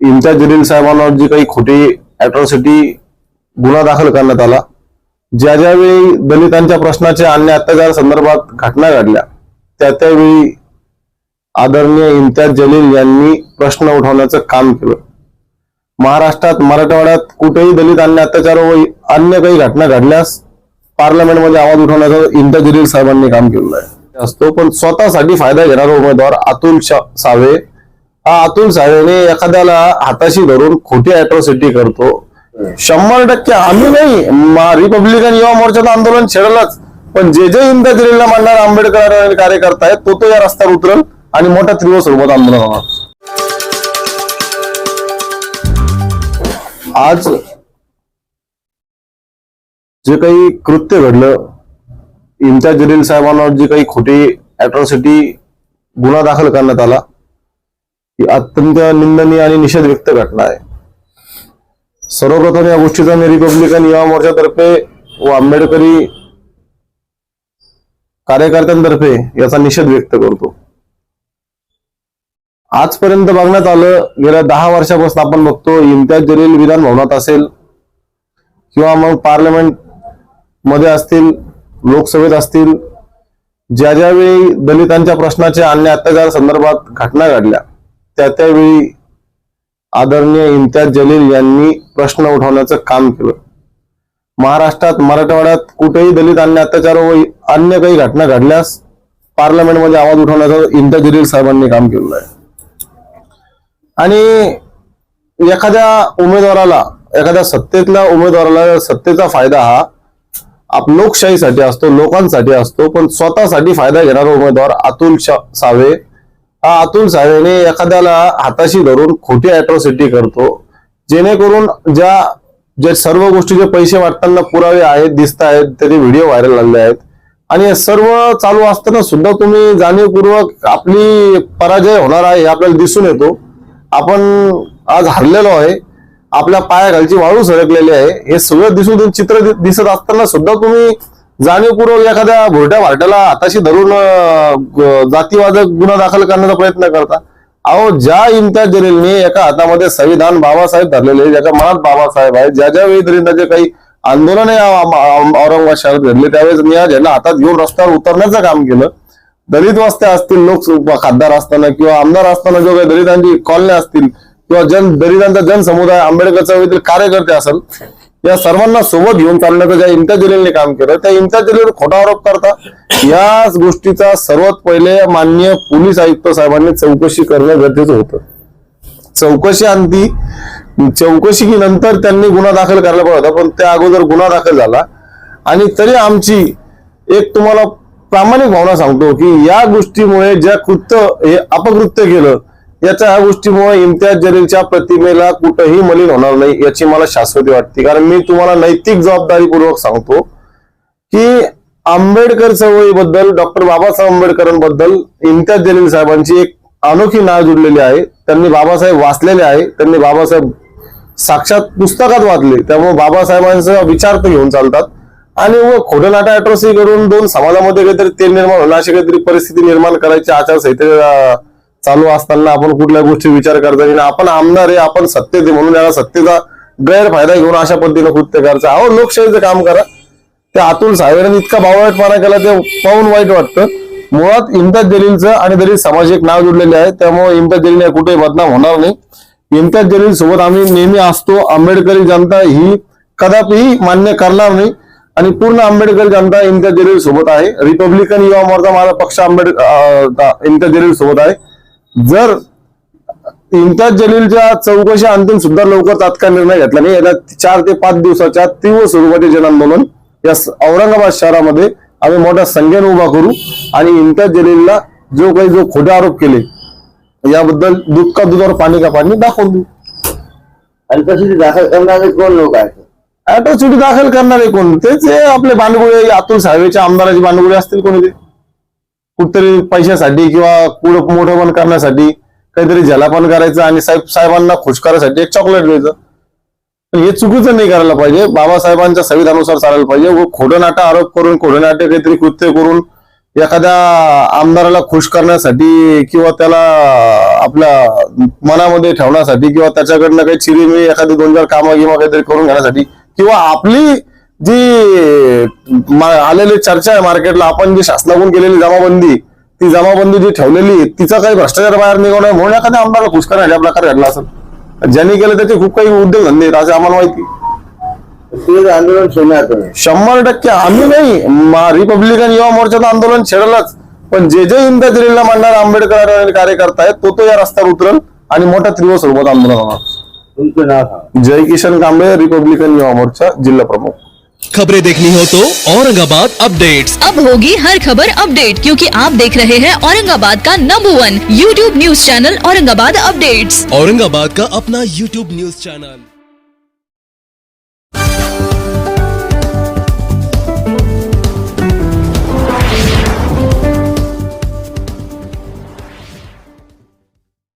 इम्तियाज जलील साहेबांवर जी काही खोटी अॅट्रॉसिटी गुन्हा दाखल करण्यात आला ज्या ज्यावेळी दलितांच्या प्रश्नाचे अन्य अत्याचार संदर्भात घटना घडल्या त्या त्यावेळी आदरणीय इम्तियाज जलील यांनी प्रश्न उठवण्याचं काम केलं. महाराष्ट्रात मराठवाड्यात कुठेही दलित अन्य अत्याचार व अन्य काही घटना घडल्यास पार्लमेंटमध्ये आवाज उठवण्याचं इम्तियाज जलील साहेबांनी काम केलेलं आहे. असतो पण स्वतःसाठी फायदा घेणारा उमेदवार अतुल सावे हा अतुल साळेने एखाद्याला हाताशी धरून खोटी अॅट्रॉसिटी करतो. शंभर टक्के आम्ही नाही रिपब्लिकन युवा मोर्चाचं आंदोलन छेडलंच. पण जे जे इम्तियाज दिलेला मांडणार आंबेडकर कार्यकर्ता आहेत तो तो या रस्त्यावर उतरल आणि मोठ्या तीव्र स्वरूपात आंदोलन होणार. आज जे काही कृत्य घडलं इम्तियाज जलील साहेबांवर जे काही खोटी अॅट्रॉसिटी गुन्हा दाखल करण्यात आला ही अत्यंत निंदनीय आणि निषेध व्यक्त घटना आहे. सर्वप्रथम या गोष्टीचा मी रिपब्लिकन युवा मोर्चातर्फे व आंबेडकरी कार्यकर्त्यांतर्फे याचा निषेध व्यक्त करतो. आजपर्यंत बघण्यात आलं गेल्या दहा वर्षापासून आपण बघतो इम्तियाज जलील विधान भवनात असेल किंवा मग पार्लमेंटमध्ये असतील लोकसभेत असतील ज्या ज्यावेळी दलितांच्या प्रश्नाचे अन्य अत्याचार संदर्भात घटना घडल्या त्या त्यावेळी आदरणीय इम्तियाज जलील यांनी प्रश्न उठवण्याचं काम केलं. महाराष्ट्रात मराठवाड्यात कुठेही दलित अन्य अत्याचार व अन्य काही घटना घडल्यास पार्लमेंटमध्ये आवाज उठवण्याचं इम्तियाज जलील साहेबांनी काम केलेलं आहे. आणि एखाद्या उमेदवाराला एखाद्या सत्तेतल्या उमेदवाराला सत्तेचा फायदा हा आप लोकशाहीसाठी असतो लोकांसाठी असतो पण स्वतःसाठी फायदा घेणारा उमेदवार अतुल सावे अतुल साळेने एखाद्याला हाताशी धरून खोटी अॅट्रॉसिटी करतो. जेणेकरून ज्या जे सर्व गोष्टीचे पैसे वाटताना पुरावे आहेत दिसत आहेत त्याचे व्हिडिओ व्हायरल लागले आहेत. आणि सर्व चालू असताना सुद्धा तुम्ही जाणीवपूर्वक आपली पराजय होणार आहे हे आपल्याला दिसून येतो. आपण आज हरलेलो आहे. आपल्या पायाखालची वाळू सरकलेली आहे. हे सगळं दिसून चित्र दिसत असताना सुद्धा तुम्ही जाणीवपूर्वक एखाद्या भोरट्या भारट्याला हाताशी धरून जातीवादक गुन्हा दाखल करण्याचा प्रयत्न करता. अहो ज्या इम्तियाज जलीलने एका हातामध्ये संविधान बाबासाहेब धरलेले ज्याच्या मनात बाबासाहेब आहे ज्या ज्या वेळी दलितांचे काही आंदोलन औरंगाबाद शहरात घडले त्यावेळेस मी या झेंडा हातात घेऊन रस्त्यावर उतरण्याचं काम केलं. दलित वस्त्या असतील लोक खासदार असताना किंवा आमदार असताना जो काही दलितांची कॉलन्या असतील किंवा जन दलितांचा जनसमुदाय आंबेडकर चळवळीतील कार्यकर्ते असेल या सर्वांना सोबत घेऊन चालण्याचं ज्या इम्तियाज जलीलने काम केलं त्या इम्तियाज जलील खोटा आरोप करता याच गोष्टीचा सर्वात पहिले मान्य पोलीस आयुक्त साहेबांनी चौकशी करणं गरजेचं होतं. चौकशी आणती चौकशी नंतर त्यांनी गुन्हा दाखल करायला पाहिजे होता पण त्या अगोदर गुन्हा दाखल झाला. आणि तरी आमची एक तुम्हाला प्रामाणिक भावना सांगतो की या गोष्टीमुळे ज्या कृत्य हे अपकृत्य केलं याच्या ह्या गोष्टीमुळे इम्तियाज जलीलच्या प्रतिमेला कुठंही मलिन होणार नाही याची मला शाश्वती वाटते. कारण मी तुम्हाला नैतिक जबाबदारीपूर्वक सांगतो की आंबेडकर चळवळीबद्दल डॉक्टर बाबासाहेब आंबेडकरांबद्दल इम्तियाज जलील साहेबांची एक अनोखी नाळ जुडलेली आहे. त्यांनी बाबासाहेब वाचलेले आहे. त्यांनी बाबासाहेब साक्षात पुस्तकात वाचले. त्यामुळे बाबासाहेबांचा विचार ते घेऊन चालतात. आणि व खोडनाटा नाटा अॅट्रॉसिटी करून दोन समाजामध्ये काहीतरी तेल निर्माण होणं अशी काहीतरी परिस्थिती निर्माण करायची आचारसंहिते चालू असताना आपण कुठल्या गोष्टी विचार करता येईल आपण आमदार आहे आपण सत्तेत म्हणून याला सत्तेचा गैरफायदा घेऊन अशा पद्धतीनं कृत्य करायचं. अहो लोकशाहीचं काम करा. त्या अतुल साहेबांनी इतका बावळटपणा केला ते पाहून वाईट वाटतं. मुळात इम्तियाज जलीलचं आणि दलित सामाजिक नाव जुडलेले आहे. त्यामुळे इम्तियाज जलील कुठे कुठेही बदनाम होणार नाही. इम्तियाज जलील सोबत आम्ही नेहमी असतो. आंबेडकरी जनता ही कदापिही मान्य करणार नाही. आणि पूर्ण आंबेडकर जनता इम्तियाज जलील सोबत आहे. रिपब्लिकन युवा मोर्चा माझा पक्ष आंबेडकर इम्तियाज जलील सोबत आहे. जर इम्तियाज जलीलच्या चौकशी अंतिम सुद्धा लवकर तात्काळ निर्णय घेतला नाही याला चार ते पाच दिवसाच्या तीव्र स्वरूपाचे जन आंदोलन या औरंगाबाद शहरामध्ये आम्ही मोठ्या संख्येने उभा करू आणि इम्तियाज जलीलला जो काही जो खोटे आरोप केले याबद्दल दूध का दुधावर पाणी का पाणी दाखवून देऊ. आणि तशी दाखल करणारे कोण लोक आहेत? अॅट्रॉसिटी दाखल करणारे कोण? तेच हे आपले बांडगुळे अतुल साहेबच्या आमदाराचे बांडगुळे असतील कोणी ते. कुठतरी पैशासाठी किंवा कुठं मोठं पण करण्यासाठी काहीतरी झलापण करायचं आणि साहेब साहेबांना खुश करायसाठी एक चॉकलेट द्यायचं. पण हे चुकीचं नाही करायला पाहिजे. बाबासाहेबांच्या संविधानानुसार चालायला पाहिजे. व खोडं नाटं आरोप करून खोडं नाटे काहीतरी कृत्य करून एखाद्या आमदाराला खुश करण्यासाठी किंवा त्याला आपल्या मनामध्ये ठेवण्यासाठी किंवा त्याच्याकडनं काही चिरीमी एखादी दोन चार कामं किंवा काहीतरी करून घेण्यासाठी किंवा आपली जी आलेली चर्चा आहे मार्केटला आपण जी शासनाकडून केलेली जमाबंदी ती जमाबंदी जी ठेवलेली तिचा काही भ्रष्टाचार बाहेर निघू नये म्हणून एखाद्या आमदाराला खुश करण्याचा प्रकार घडला असेल. ज्यांनी केलं त्याचे खूप काही उद्योगधंदे आहेत असं आम्हाला माहिती ते आंदोलन शंभर टक्के आम्ही नाही रिपब्लिकन युवा मोर्चाचं आंदोलन छेडलंच. पण जे जे इंद्रजिल्हा मांडणार आंबेडकर कार्यकर्ता आहेत तो तो या रस्त्यावर उतरल आणि मोठ्या तीव्र स्वरूपात आंदोलन होणार. तुमचं नाव सांगा. जय किशन कांबळे रिपब्लिकन युवा मोर्चा जिल्हा प्रमुख. खबरें देखनी हो तो औरंगाबाद अपडेट्स अब होगी हर खबर अपडेट क्योंकि आप देख रहे हैं औरंगाबाद का number one YouTube news channel Aurangabad updates Aurangabad का अपना यूट्यूब न्यूज़ चैनल